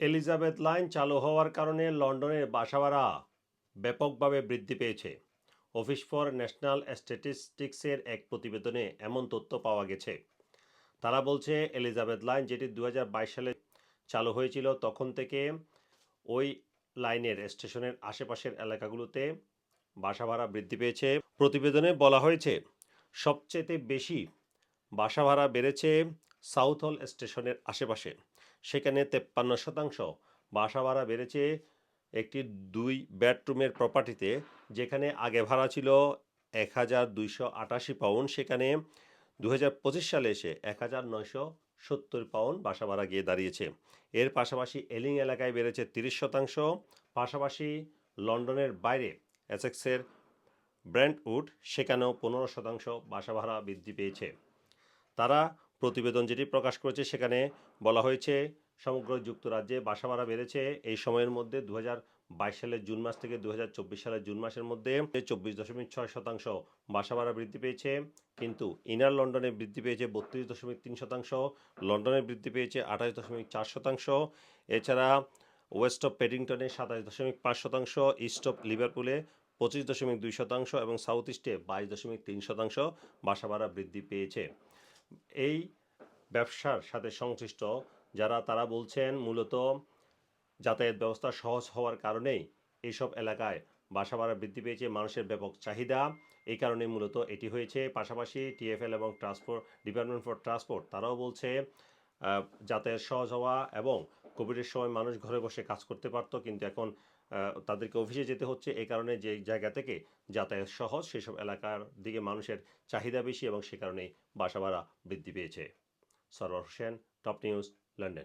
Elizabeth line চালু হওয়ার কারণে লন্ডনের বাসা ভাড়া ব্যাপকভাবে বৃদ্ধি পেয়েছে। অফিস ফর ন্যাশনাল স্ট্যাটিস্টিক্সের এক প্রতিবেদনে এমন তথ্য পাওয়া গেছে। তারা বলছে, এলিজাবেথ লাইন যেটি দু হাজার বাইশ সালে চালু হয়েছিল, তখন থেকে ওই লাইনের স্টেশনের আশেপাশের এলাকাগুলোতে বাসা ভাড়া বৃদ্ধি পেয়েছে। প্রতিবেদনে বলা হয়েছে, সবচেয়ে বেশি বাসা ভাড়া বেড়েছে সাউথ হল স্টেশনের আশেপাশে। সেখানে তেপ্পান্ন শতাংশ। বাসা ভাড়া বেড়েছে একটি দুই বেডরুমের প্রপার্টিতে যেখানে আগে ভাড়া ছিল এক হাজার দুইশো আটাশি পাউন্ড সেখানে দু হাজার পঁচিশ সালে এসে এক হাজার নয়শো সত্তর পাউন্ড বাসা ভাড়া গিয়ে দাঁড়িয়েছে। এর পাশাপাশি এলিং এলাকায় বেড়েছে তিরিশ শতাংশ। পাশাপাশি লন্ডনের বাইরে এসেক্সের ব্র্যান্ডউড, সেখানেও পনেরো শতাংশ বাসা ভাড়া বৃদ্ধি পেয়েছে। তারা প্রতিবেদন যেটি প্রকাশ করেছে, সেখানে বলা হয়েছে, সমগ্র যুক্তরাজ্যে বাসা ভাড়া বেড়েছে। এই সময়ের মধ্যে দু বাইশ সালের জুন মাস থেকে দু সালের জুন মাসের মধ্যে চব্বিশ দশমিক ছয় শতাংশ বাসা ভাড়া বৃদ্ধি পেয়েছে। কিন্তু ইনার লন্ডনে বৃদ্ধি পেয়েছে বত্রিশ দশমিক তিন শতাংশ, লন্ডনে বৃদ্ধি পেয়েছে আঠাশ দশমিক চার শতাংশ। এছাড়া ওয়েস্ট অফ পেডিংটনে সাতাশ দশমিক পাঁচ শতাংশ, ইস্ট অফ লিভারপুলে পঁচিশ দশমিক দুই শতাংশ এবং সাউথ ইস্টে বাইশ দশমিক তিন শতাংশ বাসা ভাড়া বৃদ্ধি পেয়েছে। এই ব্যবসার সাথে সংশ্লিষ্ট যারা, তারা বলছেন মূলত যাতায়াত ব্যবস্থা সহজ হওয়ার কারণেই এইসব এলাকায় বাসা ভাড়া বৃদ্ধি পেয়েছে, মানুষের ব্যাপক চাহিদা। এই কারণে মূলত এটি হয়েছে। পাশাপাশি টিএফএল এবং ট্রান্সপোর্ট, ডিপার্টমেন্ট ফর ট্রান্সপোর্ট, তারাও বলছে যাতায়াত সহজ হওয়া এবং কোভিডের সময় মানুষ ঘরে বসে কাজ করতে পারত, কিন্তু এখন তাদেরকে অফিসে যেতে হচ্ছে। এ কারণে যে জায়গা থেকে যাতায়াত সহজ, সেসব এলাকার দিকে মানুষের চাহিদা বেশি এবং সে কারণেই বাসা ভাড়া বৃদ্ধি পেয়েছে। Sarwar Hossain, top news, London.